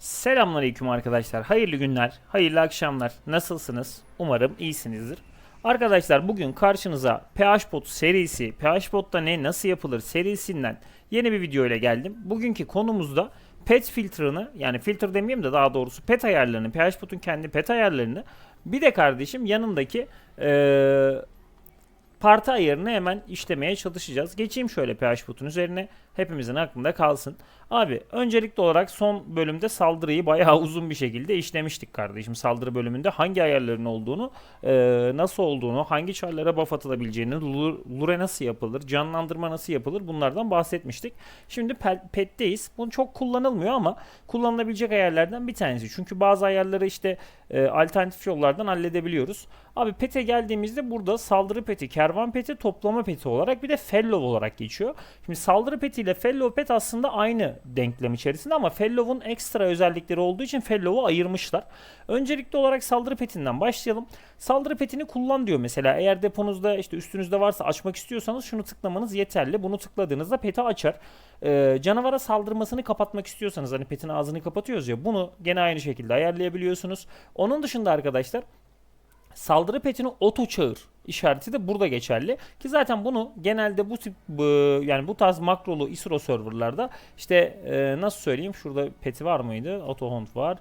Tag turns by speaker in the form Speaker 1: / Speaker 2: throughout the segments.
Speaker 1: Selamünaleyküm arkadaşlar. Hayırlı günler, hayırlı akşamlar. Nasılsınız? Umarım iyisinizdir. Arkadaşlar bugün karşınıza PHBot serisi, PHBot'ta ne nasıl yapılır serisinden yeni bir video ile geldim. Bugünkü konumuzda pet filtre'ını yani filtre demeyeyim de daha doğrusu pet ayarlarını, PHBot'un kendi pet ayarlarını bir de kardeşim yanındaki eee parti ayarını hemen işlemeye çalışacağız. Geçeyim şöyle PHBot'un üzerine hepimizin aklında kalsın. Abi öncelikli olarak son bölümde saldırıyı bayağı uzun bir şekilde işlemiştik kardeşim. Saldırı bölümünde hangi ayarların olduğunu, e, nasıl olduğunu, hangi çarlara buff atılabileceğini, lure, nasıl yapılır, canlandırma nasıl yapılır bunlardan bahsetmiştik. Şimdi pe- pet'teyiz. Bu çok kullanılmıyor ama kullanılabilecek ayarlardan bir tanesi. Çünkü bazı ayarları işte e, alternatif yollardan halledebiliyoruz. Abi pet'e geldiğimizde burada saldırı peti, kervan peti, toplama peti olarak bir de fellow olarak geçiyor. Şimdi saldırı peti ile fellow pet aslında aynı denklem içerisinde ama fellow'un ekstra özellikleri olduğu için fellow'u ayırmışlar. Öncelikli olarak saldırı petinden başlayalım. Saldırı petini kullan diyor mesela. Eğer deponuzda işte üstünüzde varsa açmak istiyorsanız şunu tıklamanız yeterli. Bunu tıkladığınızda peti açar. Ee, canavara saldırmasını kapatmak istiyorsanız hani petin ağzını kapatıyoruz ya bunu gene aynı şekilde ayarlayabiliyorsunuz. Onun dışında arkadaşlar saldırı petini oto çağır işareti de burada geçerli. Ki zaten bunu genelde bu tip yani bu tarz makrolu ISRO serverlarda işte e, nasıl söyleyeyim şurada peti var mıydı? Auto hunt var.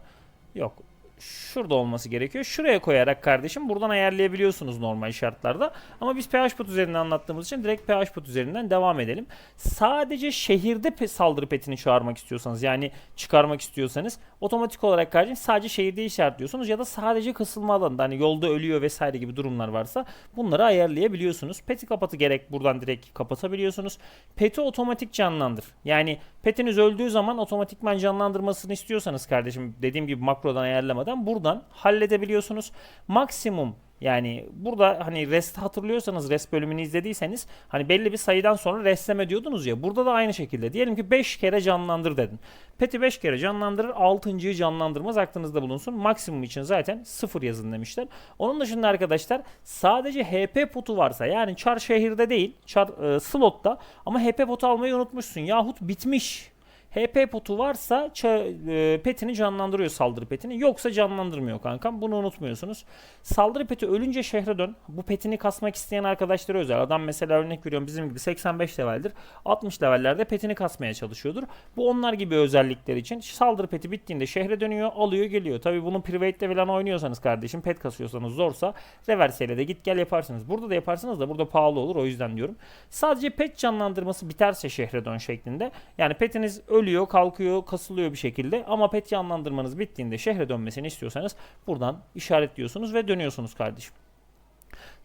Speaker 1: Yok. Şurada olması gerekiyor. Şuraya koyarak kardeşim buradan ayarlayabiliyorsunuz normal şartlarda. Ama biz PHBot üzerinden anlattığımız için direkt PHBot üzerinden devam edelim. Sadece şehirde saldırı petini çağırmak istiyorsanız yani çıkarmak istiyorsanız otomatik olarak kardeşim sadece şehirde işaretliyorsunuz ya da sadece kısılma alanında hani yolda ölüyor vesaire gibi durumlar varsa bunları ayarlayabiliyorsunuz. Peti kapatı gerek buradan direkt kapatabiliyorsunuz. Peti otomatik canlandır. Yani petiniz öldüğü zaman otomatikman canlandırmasını istiyorsanız kardeşim dediğim gibi makrodan ayarlamadan buradan halledebiliyorsunuz. Maksimum yani burada hani rest hatırlıyorsanız rest bölümünü izlediyseniz hani belli bir sayıdan sonra restleme diyordunuz ya. Burada da aynı şekilde. Diyelim ki 5 kere canlandır dedin. Peti 5 kere canlandırır 6.yı canlandırmaz aklınızda bulunsun. Maksimum için zaten 0 yazın demişler. Onun dışında arkadaşlar sadece HP potu varsa yani çar şehirde değil çar e, slotta ama HP potu almayı unutmuşsun yahut bitmiş. HP potu varsa e, petini canlandırıyor saldırı petini. Yoksa canlandırmıyor kankam. Bunu unutmuyorsunuz. Saldırı peti ölünce şehre dön. Bu petini kasmak isteyen arkadaşlara özel. Adam mesela örnek veriyorum bizim gibi 85 leveldir. 60 levellerde petini kasmaya çalışıyordur. Bu onlar gibi özellikler için saldırı peti bittiğinde şehre dönüyor, alıyor, geliyor. Tabii bunu private'de falan oynuyorsanız kardeşim, pet kasıyorsanız zorsa reverse ile de git gel yaparsınız. Burada da yaparsınız da burada pahalı olur o yüzden diyorum. Sadece pet canlandırması biterse şehre dön şeklinde. Yani petiniz ölüyor, kalkıyor, kasılıyor bir şekilde ama pet canlandırmanız bittiğinde şehre dönmesini istiyorsanız buradan işaretliyorsunuz ve dönüyorsunuz kardeşim.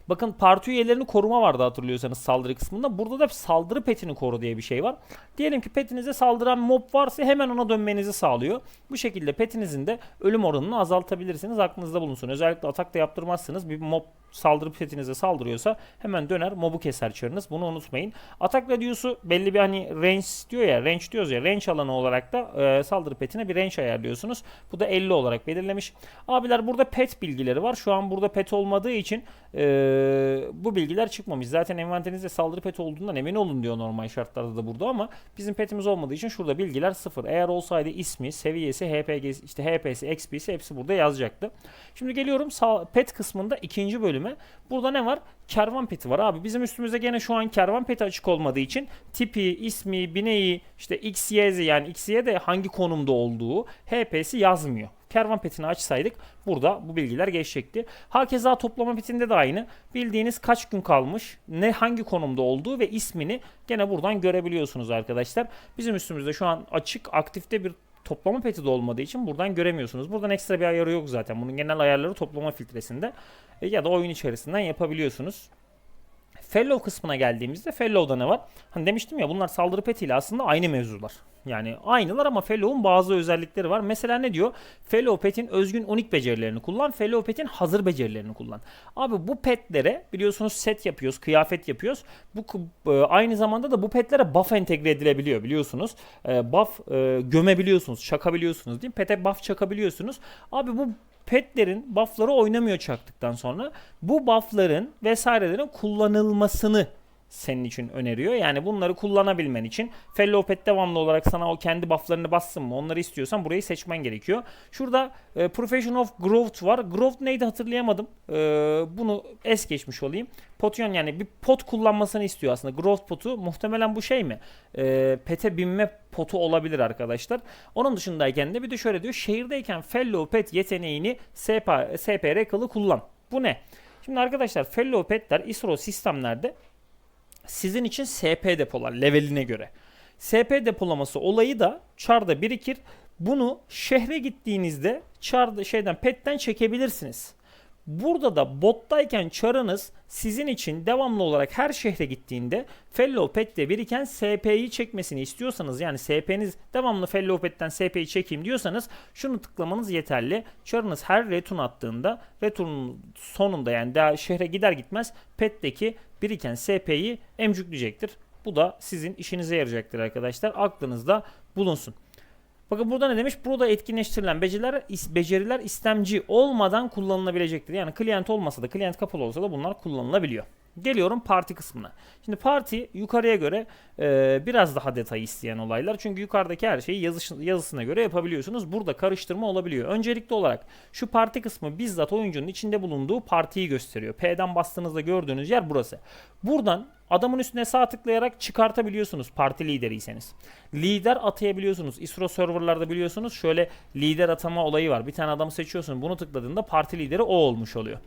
Speaker 1: Bakın parti üyelerini koruma vardı hatırlıyorsanız saldırı kısmında. Burada da saldırı petini koru diye bir şey var. Diyelim ki petinize saldıran mob varsa hemen ona dönmenizi sağlıyor. Bu şekilde petinizin de ölüm oranını azaltabilirsiniz. Aklınızda bulunsun. Özellikle atakta yaptırmazsınız. Bir mob saldırı petinize saldırıyorsa hemen döner mobu keser çarınız. Bunu unutmayın. Atak radiusu belli bir hani range diyor ya range diyoruz ya range alanı olarak da e, saldırı petine bir range ayarlıyorsunuz. Bu da 50 olarak belirlemiş. Abiler burada pet bilgileri var. Şu an burada pet olmadığı için e, bu bilgiler çıkmamış. Zaten envanterinizde saldırı pet olduğundan emin olun diyor normal şartlarda da burada ama bizim petimiz olmadığı için şurada bilgiler sıfır. Eğer olsaydı ismi, seviyesi, HPG, işte HP'si, XP'si hepsi burada yazacaktı. Şimdi geliyorum pet kısmında ikinci bölüme. Burada ne var? Kervan peti var abi. Bizim üstümüzde gene şu an kervan peti açık olmadığı için tipi, ismi, bineği, işte XYZ yani XY de hangi konumda olduğu, HP'si yazmıyor. Kervan petini açsaydık burada bu bilgiler geçecekti. Hakeza toplama petinde de aynı. Bildiğiniz kaç gün kalmış, ne hangi konumda olduğu ve ismini gene buradan görebiliyorsunuz arkadaşlar. Bizim üstümüzde şu an açık, aktifte bir toplama peti de olmadığı için buradan göremiyorsunuz. Buradan ekstra bir ayarı yok zaten. Bunun genel ayarları toplama filtresinde e, ya da oyun içerisinden yapabiliyorsunuz. Fellow kısmına geldiğimizde Fellow'da ne var? Hani demiştim ya bunlar saldırı petiyle aslında aynı mevzular. Yani aynılar ama Fellow'un bazı özellikleri var. Mesela ne diyor? Fellow pet'in özgün unik becerilerini kullan. Fellow pet'in hazır becerilerini kullan. Abi bu petlere biliyorsunuz set yapıyoruz, kıyafet yapıyoruz. Bu e, aynı zamanda da bu petlere buff entegre edilebiliyor biliyorsunuz. E, buff e, gömebiliyorsunuz, çakabiliyorsunuz değil mi? Pete buff çakabiliyorsunuz. Abi bu petlerin buffları oynamıyor çaktıktan sonra. Bu buffların vesairelerin kullanılmasını senin için öneriyor. Yani bunları kullanabilmen için Fellow Pet devamlı olarak sana o kendi bufflarını bassın mı onları istiyorsan burayı seçmen gerekiyor. Şurada e, Profession of Growth var. Growth neydi hatırlayamadım. E, bunu es geçmiş olayım. Potion yani bir pot kullanmasını istiyor aslında. Growth potu muhtemelen bu şey mi? E, pete binme potu olabilir arkadaşlar. Onun dışındayken de bir de şöyle diyor. Şehirdeyken Fellow Pet yeteneğini SP, SPR kılı kullan. Bu ne? Şimdi arkadaşlar Fellow Pet'ler ISRO sistemlerde sizin için SP depolar leveline göre. SP depolaması olayı da çarda birikir. Bunu şehre gittiğinizde çarda şeyden petten çekebilirsiniz. Burada da bottayken çarınız sizin için devamlı olarak her şehre gittiğinde Fellow Pet'te biriken SP'yi çekmesini istiyorsanız yani SP'niz devamlı Fellow Pet'ten SP'yi çekeyim diyorsanız şunu tıklamanız yeterli. Çarınız her return attığında returnun sonunda yani daha şehre gider gitmez Pet'teki biriken SP'yi emcükleyecektir. Bu da sizin işinize yarayacaktır arkadaşlar. Aklınızda bulunsun. Bakın burada ne demiş? Burada etkinleştirilen beceriler, beceriler istemci olmadan kullanılabilecektir. Yani klient olmasa da, klient kapalı olsa da bunlar kullanılabiliyor. Geliyorum parti kısmına. Şimdi parti yukarıya göre e, biraz daha detay isteyen olaylar. Çünkü yukarıdaki her şeyi yazış, yazısına göre yapabiliyorsunuz. Burada karıştırma olabiliyor. Öncelikli olarak şu parti kısmı bizzat oyuncunun içinde bulunduğu partiyi gösteriyor. P'den bastığınızda gördüğünüz yer burası. Buradan adamın üstüne sağ tıklayarak çıkartabiliyorsunuz parti lideriyseniz. Lider atayabiliyorsunuz. ISRO serverlarda biliyorsunuz şöyle lider atama olayı var. Bir tane adamı seçiyorsun. Bunu tıkladığında parti lideri o olmuş oluyor.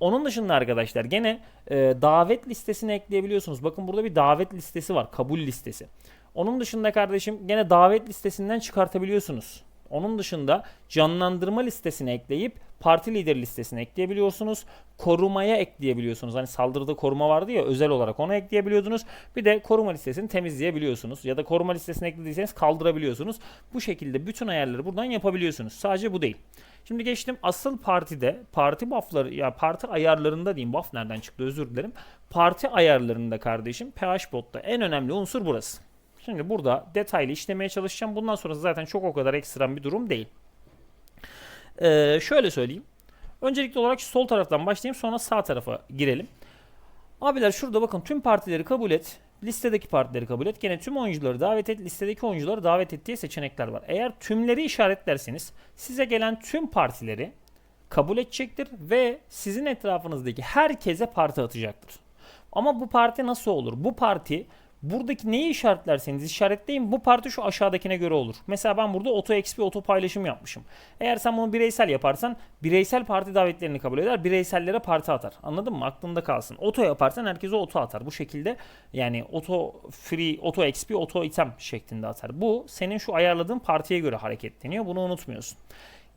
Speaker 1: Onun dışında arkadaşlar gene e, davet listesine ekleyebiliyorsunuz. Bakın burada bir davet listesi var. Kabul listesi. Onun dışında kardeşim gene davet listesinden çıkartabiliyorsunuz. Onun dışında canlandırma listesine ekleyip parti lider listesine ekleyebiliyorsunuz. Korumaya ekleyebiliyorsunuz. Hani saldırıda koruma vardı ya özel olarak onu ekleyebiliyordunuz. Bir de koruma listesini temizleyebiliyorsunuz. Ya da koruma listesine eklediyseniz kaldırabiliyorsunuz. Bu şekilde bütün ayarları buradan yapabiliyorsunuz. Sadece bu değil. Şimdi geçtim asıl partide parti buff'ları ya parti ayarlarında diyeyim buff nereden çıktı özür dilerim. Parti ayarlarında kardeşim PHBot'ta en önemli unsur burası. Şimdi burada detaylı işlemeye çalışacağım. Bundan sonrası zaten çok o kadar ekstrem bir durum değil. Ee, şöyle söyleyeyim. Öncelikli olarak sol taraftan başlayayım sonra sağ tarafa girelim. Abiler şurada bakın tüm partileri kabul et. Listedeki partileri kabul et. Gene tüm oyuncuları davet et. Listedeki oyuncuları davet et diye seçenekler var. Eğer tümleri işaretlerseniz size gelen tüm partileri kabul edecektir ve sizin etrafınızdaki herkese parti atacaktır. Ama bu parti nasıl olur? Bu parti buradaki neyi işaretlerseniz işaretleyin bu parti şu aşağıdakine göre olur. Mesela ben burada auto XP auto paylaşım yapmışım. Eğer sen bunu bireysel yaparsan bireysel parti davetlerini kabul eder. Bireysellere parti atar. Anladın mı? Aklında kalsın. Auto yaparsan herkese auto atar. Bu şekilde yani auto free, auto XP, auto item şeklinde atar. Bu senin şu ayarladığın partiye göre hareketleniyor. Bunu unutmuyorsun.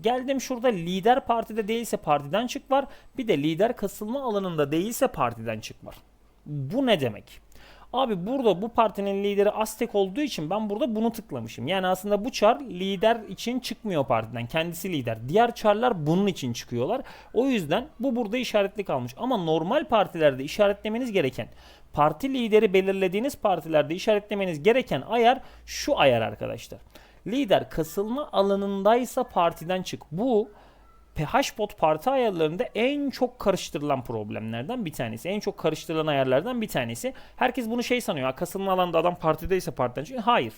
Speaker 1: Geldim şurada lider partide değilse partiden çık var. Bir de lider kasılma alanında değilse partiden çık var. Bu ne demek? Abi burada bu partinin lideri Aztek olduğu için ben burada bunu tıklamışım. Yani aslında bu çar lider için çıkmıyor partiden. Kendisi lider. Diğer çarlar bunun için çıkıyorlar. O yüzden bu burada işaretli kalmış. Ama normal partilerde işaretlemeniz gereken parti lideri belirlediğiniz partilerde işaretlemeniz gereken ayar şu ayar arkadaşlar. Lider kasılma alanındaysa partiden çık. Bu PHBot parti ayarlarında en çok karıştırılan problemlerden bir tanesi. En çok karıştırılan ayarlardan bir tanesi. Herkes bunu şey sanıyor. Kasılma alanında adam partideyse partiden çıkıyor. Hayır.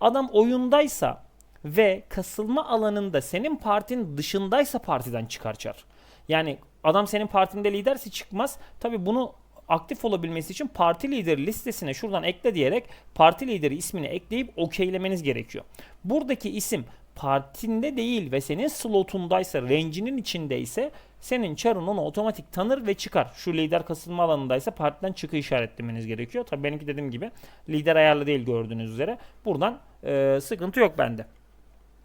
Speaker 1: Adam oyundaysa ve kasılma alanında senin partin dışındaysa partiden çıkarçar. Yani adam senin partinde liderse çıkmaz. Tabi bunu aktif olabilmesi için parti lideri listesine şuradan ekle diyerek parti lideri ismini ekleyip okeylemeniz gerekiyor. Buradaki isim partinde değil ve senin slotundaysa, range'inin içindeyse senin çarın onu otomatik tanır ve çıkar. Şu lider kasılma alanındaysa partiden çıkı işaretlemeniz gerekiyor. Tabii benimki dediğim gibi lider ayarlı değil gördüğünüz üzere. Buradan e, sıkıntı yok bende.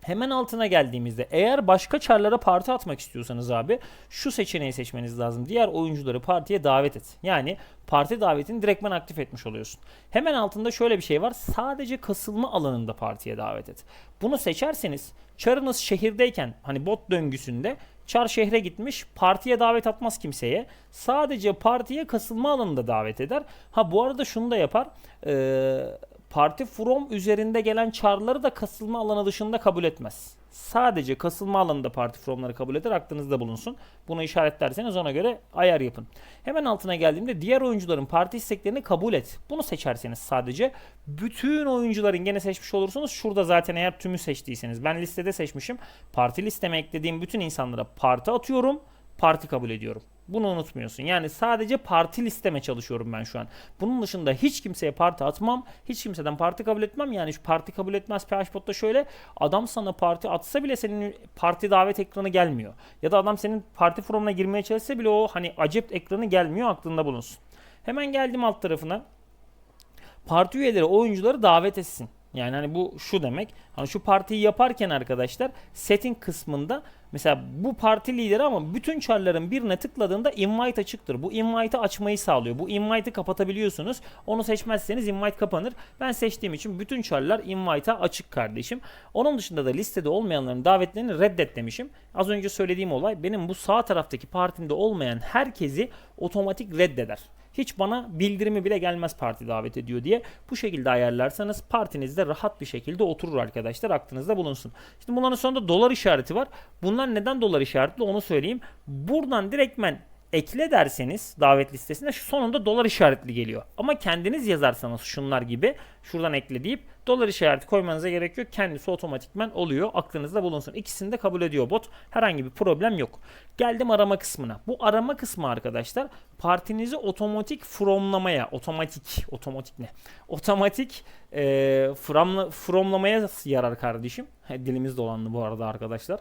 Speaker 1: Hemen altına geldiğimizde eğer başka çarlara parti atmak istiyorsanız abi şu seçeneği seçmeniz lazım. Diğer oyuncuları partiye davet et. Yani parti davetini direktmen aktif etmiş oluyorsun. Hemen altında şöyle bir şey var. Sadece kasılma alanında partiye davet et. Bunu seçerseniz çarınız şehirdeyken hani bot döngüsünde çar şehre gitmiş partiye davet atmaz kimseye. Sadece partiye kasılma alanında davet eder. Ha bu arada şunu da yapar. Ee, Parti from üzerinde gelen çağrıları da kasılma alanı dışında kabul etmez. Sadece kasılma alanında parti fromları kabul eder. Aklınızda bulunsun. Bunu işaretlerseniz ona göre ayar yapın. Hemen altına geldiğimde diğer oyuncuların parti isteklerini kabul et. Bunu seçerseniz sadece bütün oyuncuların gene seçmiş olursunuz. Şurada zaten eğer tümü seçtiyseniz ben listede seçmişim. Parti listeme eklediğim bütün insanlara parti atıyorum. Parti kabul ediyorum. Bunu unutmuyorsun. Yani sadece parti listeme çalışıyorum ben şu an. Bunun dışında hiç kimseye parti atmam. Hiç kimseden parti kabul etmem. Yani şu parti kabul etmez PHP'da şöyle adam sana parti atsa bile senin parti davet ekranı gelmiyor. Ya da adam senin parti forumuna girmeye çalışsa bile o hani acep ekranı gelmiyor aklında bulunsun. Hemen geldim alt tarafına. Parti üyeleri oyuncuları davet etsin. Yani hani bu şu demek. Hani şu partiyi yaparken arkadaşlar setting kısmında mesela bu parti lideri ama bütün çarların birine tıkladığında invite açıktır. Bu invite'ı açmayı sağlıyor. Bu invite'ı kapatabiliyorsunuz. Onu seçmezseniz invite kapanır. Ben seçtiğim için bütün çarlar invite'a açık kardeşim. Onun dışında da listede olmayanların davetlerini reddet demişim. Az önce söylediğim olay benim bu sağ taraftaki partimde olmayan herkesi otomatik reddeder hiç bana bildirimi bile gelmez parti davet ediyor diye. Bu şekilde ayarlarsanız partinizde rahat bir şekilde oturur arkadaşlar. Aklınızda bulunsun. Şimdi bunların sonunda dolar işareti var. Bunlar neden dolar işaretli onu söyleyeyim. Buradan direktmen ekle derseniz davet listesinde sonunda dolar işaretli geliyor. Ama kendiniz yazarsanız şunlar gibi şuradan ekle deyip dolar işareti koymanıza gerek yok. Kendisi otomatikman oluyor. Aklınızda bulunsun. İkisini de kabul ediyor bot. Herhangi bir problem yok. Geldim arama kısmına. Bu arama kısmı arkadaşlar partinizi otomatik fromlamaya, otomatik, otomatik ne? Otomatik e, fromla, fromlamaya yarar kardeşim. Dilimiz dolandı bu arada arkadaşlar.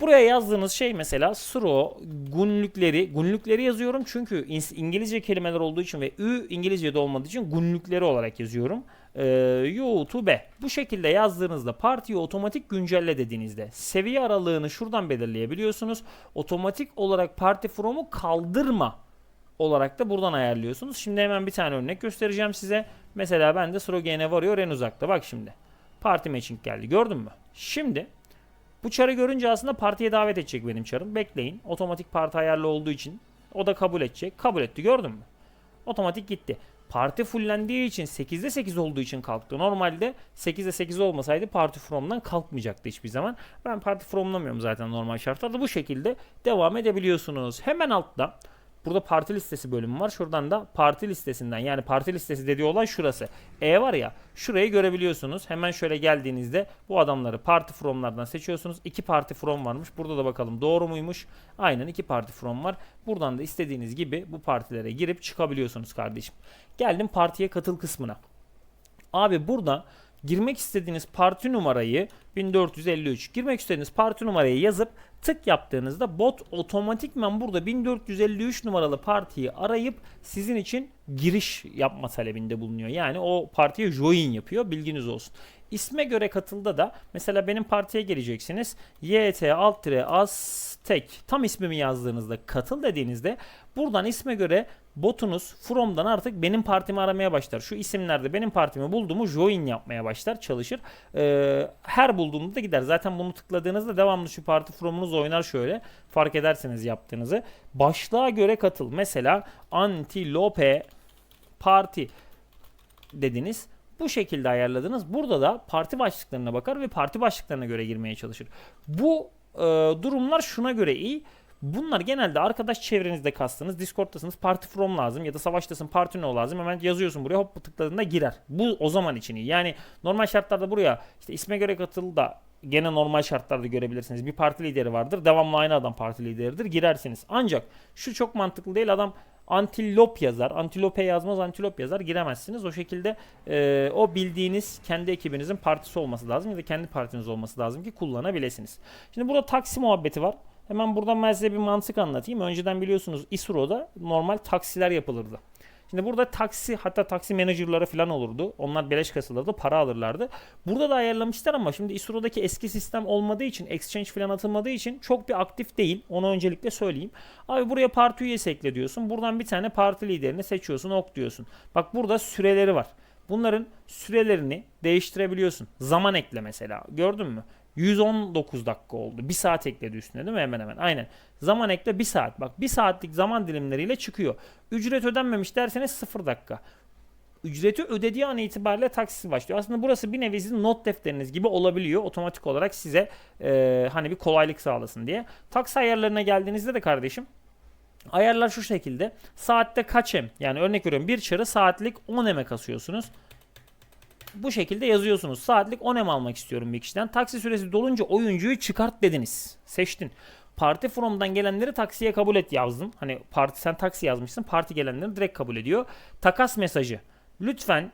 Speaker 1: Buraya yazdığınız şey mesela sro, günlükleri, günlükleri yazıyorum çünkü İngilizce kelimeler olduğu için ve ü İngilizce'de olmadığı için günlükleri olarak yazıyorum. Ee, YouTube. Bu şekilde yazdığınızda partiyi otomatik güncelle dediğinizde seviye aralığını şuradan belirleyebiliyorsunuz. Otomatik olarak parti from'u kaldırma olarak da buradan ayarlıyorsunuz. Şimdi hemen bir tane örnek göstereceğim size. Mesela ben de Srogen'e varıyor en uzakta. Bak şimdi. Parti matching geldi. Gördün mü? Şimdi bu çarı görünce aslında partiye davet edecek benim çarım. Bekleyin. Otomatik parti ayarlı olduğu için o da kabul edecek. Kabul etti gördün mü? Otomatik gitti. Parti fullendiği için 8'de 8 olduğu için kalktı. Normalde 8'de 8 olmasaydı parti from'dan kalkmayacaktı hiçbir zaman. Ben parti fromlamıyorum zaten normal şartlarda. Bu şekilde devam edebiliyorsunuz. Hemen altta Burada parti listesi bölümü var. Şuradan da parti listesinden yani parti listesi dediği olay şurası. E var ya şurayı görebiliyorsunuz. Hemen şöyle geldiğinizde bu adamları parti fromlardan seçiyorsunuz. İki parti from varmış. Burada da bakalım doğru muymuş? Aynen iki parti from var. Buradan da istediğiniz gibi bu partilere girip çıkabiliyorsunuz kardeşim. Geldim partiye katıl kısmına. Abi burada girmek istediğiniz parti numarayı 1453 girmek istediğiniz parti numarayı yazıp tık yaptığınızda bot otomatikman burada 1453 numaralı partiyi arayıp sizin için giriş yapma talebinde bulunuyor. Yani o partiye join yapıyor bilginiz olsun. İsme göre katılda da mesela benim partiye geleceksiniz. YT alt tire Aztek tam ismimi yazdığınızda katıl dediğinizde buradan isme göre botunuz From'dan artık benim partimi aramaya başlar. Şu isimlerde benim partimi bulduğumu join yapmaya başlar çalışır. Ee, her bulduğunda da gider. Zaten bunu tıkladığınızda devamlı şu parti From'unuz oynar şöyle. Fark ederseniz yaptığınızı. Başlığa göre katıl. Mesela Antilope Parti dediniz. Bu şekilde ayarladınız. Burada da parti başlıklarına bakar ve parti başlıklarına göre girmeye çalışır. Bu e, durumlar şuna göre iyi. Bunlar genelde arkadaş çevrenizde kastınız. Discord'tasınız parti from lazım ya da savaştasın parti no lazım. Hemen yazıyorsun buraya hop tıkladığında girer. Bu o zaman için iyi. Yani normal şartlarda buraya işte isme göre katıl da gene normal şartlarda görebilirsiniz. Bir parti lideri vardır. Devamlı aynı adam parti lideridir. Girersiniz. Ancak şu çok mantıklı değil. Adam antilop yazar. Antilope yazmaz antilop yazar. Giremezsiniz. O şekilde e, o bildiğiniz kendi ekibinizin partisi olması lazım ya da kendi partiniz olması lazım ki kullanabilirsiniz. Şimdi burada taksi muhabbeti var. Hemen buradan ben size bir mantık anlatayım. Önceden biliyorsunuz İSRO'da normal taksiler yapılırdı. Şimdi burada taksi hatta taksi menajerleri falan olurdu. Onlar beleş kasılırdı, para alırlardı. Burada da ayarlamışlar ama şimdi İSRO'daki eski sistem olmadığı için, exchange falan atılmadığı için çok bir aktif değil. Onu öncelikle söyleyeyim. Abi buraya parti üyesi ekle diyorsun. Buradan bir tane parti liderini seçiyorsun, ok diyorsun. Bak burada süreleri var. Bunların sürelerini değiştirebiliyorsun. Zaman ekle mesela. Gördün mü? 119 dakika oldu. Bir saat ekledi üstüne değil mi hemen hemen? Aynen. Zaman ekle bir saat. Bak bir saatlik zaman dilimleriyle çıkıyor. Ücret ödenmemiş derseniz 0 dakika. ücreti ödediği an itibariyle taksisi başlıyor. Aslında burası bir nevi sizin not defteriniz gibi olabiliyor. Otomatik olarak size e, hani bir kolaylık sağlasın diye. Taksi ayarlarına geldiğinizde de kardeşim Ayarlar şu şekilde. Saatte kaç em? Yani örnek veriyorum bir çarı saatlik 10 eme kasıyorsunuz. Bu şekilde yazıyorsunuz. Saatlik 10 em almak istiyorum bir kişiden. Taksi süresi dolunca oyuncuyu çıkart dediniz. Seçtin. Parti forumdan gelenleri taksiye kabul et yazdın. Hani parti sen taksi yazmışsın. Parti gelenleri direkt kabul ediyor. Takas mesajı. Lütfen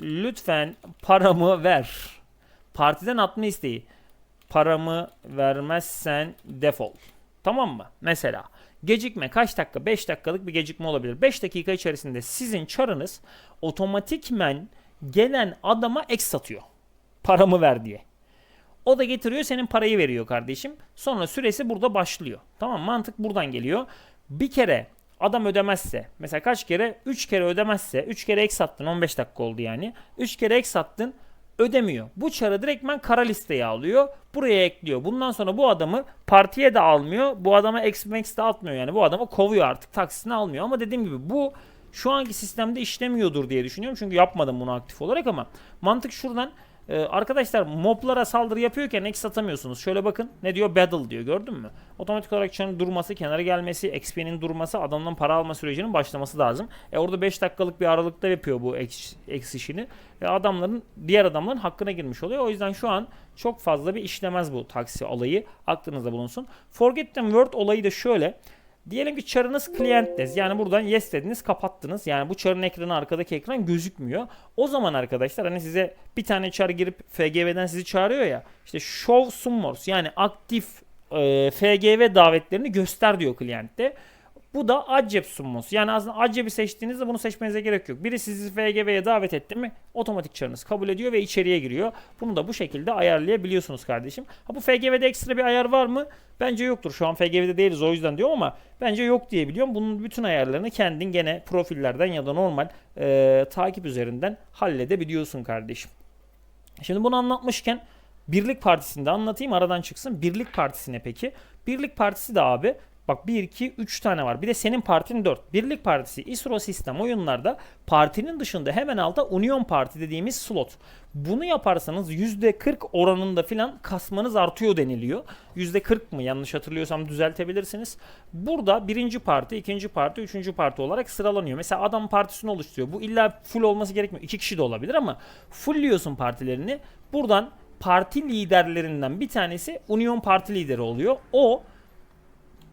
Speaker 1: lütfen paramı ver. Partiden atma isteği. Paramı vermezsen defol. Tamam mı? Mesela gecikme kaç dakika? 5 dakikalık bir gecikme olabilir. 5 dakika içerisinde sizin çarınız otomatikmen gelen adama ek satıyor. Paramı ver diye. O da getiriyor senin parayı veriyor kardeşim. Sonra süresi burada başlıyor. Tamam mantık buradan geliyor. Bir kere adam ödemezse mesela kaç kere 3 kere ödemezse 3 kere ek sattın 15 dakika oldu yani. 3 kere ek sattın ödemiyor. Bu çarı direktmen kara listeye alıyor. Buraya ekliyor. Bundan sonra bu adamı partiye de almıyor. Bu adama X-Max de atmıyor yani. Bu adamı kovuyor artık. Taksisini almıyor. Ama dediğim gibi bu şu anki sistemde işlemiyordur diye düşünüyorum. Çünkü yapmadım bunu aktif olarak ama mantık şuradan ee, arkadaşlar moblara saldırı yapıyorken X satamıyorsunuz. Şöyle bakın ne diyor battle diyor gördün mü? Otomatik olarak çanın durması, kenara gelmesi, XP'nin durması, adamdan para alma sürecinin başlaması lazım. E orada 5 dakikalık bir aralıkta yapıyor bu X, X işini. Ve adamların diğer adamların hakkına girmiş oluyor. O yüzden şu an çok fazla bir işlemez bu taksi olayı. Aklınızda bulunsun. Forget them word olayı da şöyle. Diyelim ki çarınız client'tes. Yani buradan yes dediniz kapattınız. Yani bu çarın ekranı arkadaki ekran gözükmüyor. O zaman arkadaşlar hani size bir tane çar girip FGV'den sizi çağırıyor ya. İşte show summons yani aktif e, FGV davetlerini göster diyor client'te. Bu da acep summons. Yani aslında acebi seçtiğinizde bunu seçmenize gerek yok. Biri sizi FGV'ye davet etti mi otomatik çarınız kabul ediyor ve içeriye giriyor. Bunu da bu şekilde ayarlayabiliyorsunuz kardeşim. Ha bu FGV'de ekstra bir ayar var mı? Bence yoktur. Şu an FGV'de değiliz o yüzden diyorum ama bence yok diye biliyorum. Bunun bütün ayarlarını kendin gene profillerden ya da normal e, takip üzerinden halledebiliyorsun kardeşim. Şimdi bunu anlatmışken Birlik Partisi'nde anlatayım aradan çıksın. Birlik Partisi'ne peki? Birlik Partisi de abi Bak 1, 2, 3 tane var. Bir de senin partin 4. Birlik Partisi ISRO sistem oyunlarda partinin dışında hemen altta Union Parti dediğimiz slot. Bunu yaparsanız %40 oranında filan kasmanız artıyor deniliyor. %40 mı yanlış hatırlıyorsam düzeltebilirsiniz. Burada birinci parti, ikinci parti, üçüncü parti olarak sıralanıyor. Mesela adam partisini oluşturuyor. Bu illa full olması gerekmiyor. İki kişi de olabilir ama fullliyorsun partilerini. Buradan parti liderlerinden bir tanesi Union Parti lideri oluyor. O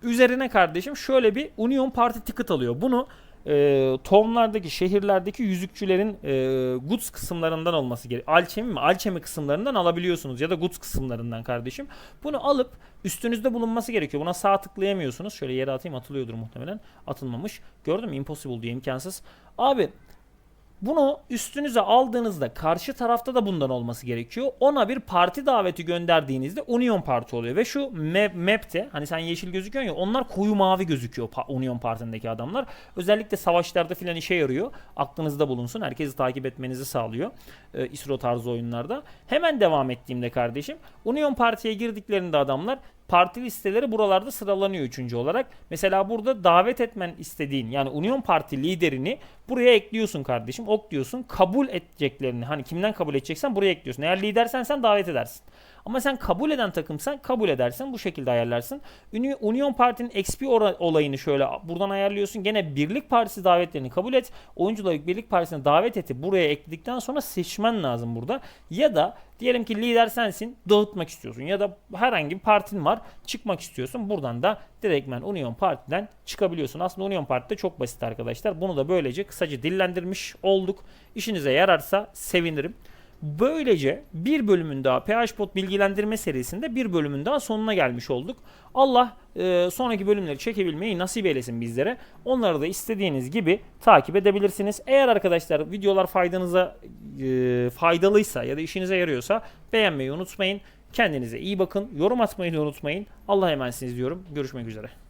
Speaker 1: üzerine kardeşim şöyle bir Union Party ticket alıyor. Bunu e, townlardaki şehirlerdeki yüzükçülerin e, goods kısımlarından olması gerekiyor. Alchemy mi? Alchemy kısımlarından alabiliyorsunuz ya da goods kısımlarından kardeşim. Bunu alıp üstünüzde bulunması gerekiyor. Buna sağ tıklayamıyorsunuz. Şöyle yere atayım atılıyordur muhtemelen. Atılmamış. Gördün mü? Impossible diyor imkansız. Abi bunu üstünüze aldığınızda karşı tarafta da bundan olması gerekiyor. Ona bir parti daveti gönderdiğinizde Union Parti oluyor. Ve şu map, map'te hani sen yeşil gözüküyorsun ya onlar koyu mavi gözüküyor Union Parti'ndeki adamlar. Özellikle savaşlarda filan işe yarıyor. Aklınızda bulunsun. Herkesi takip etmenizi sağlıyor. Ee, ISRO tarzı oyunlarda. Hemen devam ettiğimde kardeşim Union Parti'ye girdiklerinde adamlar parti listeleri buralarda sıralanıyor üçüncü olarak. Mesela burada davet etmen istediğin yani Union Parti liderini buraya ekliyorsun kardeşim. Ok diyorsun. Kabul edeceklerini hani kimden kabul edeceksen buraya ekliyorsun. Eğer lidersen sen davet edersin. Ama sen kabul eden takımsan kabul edersin. Bu şekilde ayarlarsın. Union Parti'nin XP olayını şöyle buradan ayarlıyorsun. Gene Birlik Partisi davetlerini kabul et. Oyuncuları Birlik Partisi'ne davet eti buraya ekledikten sonra seçmen lazım burada. Ya da diyelim ki lider sensin dağıtmak istiyorsun. Ya da herhangi bir partin var çıkmak istiyorsun. Buradan da direktmen Union Parti'den çıkabiliyorsun. Aslında Union Parti'de çok basit arkadaşlar. Bunu da böylece kısaca dillendirmiş olduk. İşinize yararsa sevinirim. Böylece bir bölümün daha PHPod bilgilendirme serisinde bir bölümün daha sonuna gelmiş olduk. Allah e, sonraki bölümleri çekebilmeyi nasip eylesin bizlere. Onları da istediğiniz gibi takip edebilirsiniz. Eğer arkadaşlar videolar faydanıza e, faydalıysa ya da işinize yarıyorsa beğenmeyi unutmayın. Kendinize iyi bakın. Yorum atmayı unutmayın. Allah'a emanetsiniz diyorum. Görüşmek üzere.